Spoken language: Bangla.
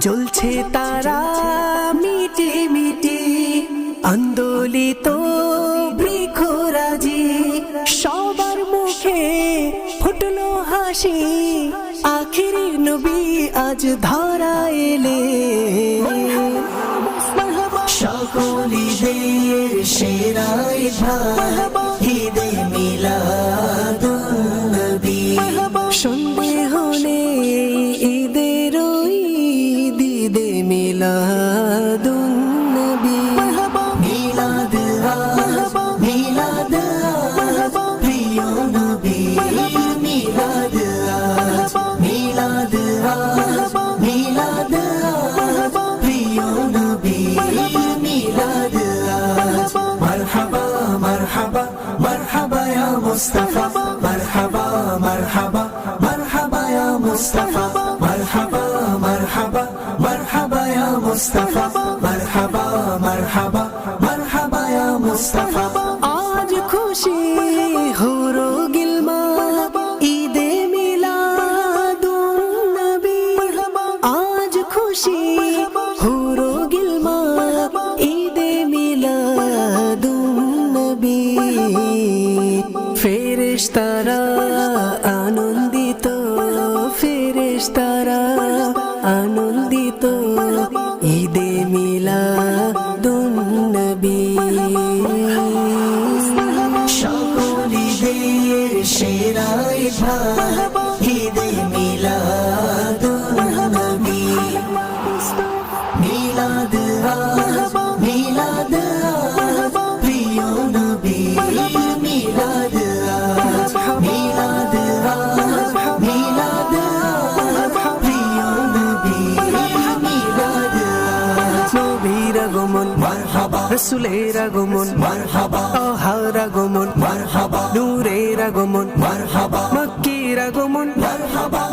জ্বলছে তারা মিটি মিটি। আন্দোলিত বৃক্ষরাজি। সবার মুখে ফুটলো হাসি। আখিরি নবী আজ ধরা এলে। সকলিদের সেরাই ভাই ঈদে মিলাদুন্নবী মুস্তাফা, মারহাবা মারহাবা মারহাবা ইয়া মুস্তাফা, মারহাবা মারহাবা মারহাবা ইয়া মুস্তাফা, মারহাবা মারহাবা মারহাবা ইয়া মুস্তাফা। আজ খুশি ফেরেশতারা আনন্দিত ফেরেশতারা আনন্দিত। ঈদে মিলাদুন নবী। সকলিদের সেরাই ভাই ঈদে মিলাদুন নবী। মিলাদ মিলাদ প্রিয় নবী। আগমন। মারহাবা। রসুলের আগমন। মারহাবা। আহার আগমন। মারহাবা। নূরের আগমন। মারহাবা। মক্কির আগমন। মারহাবা।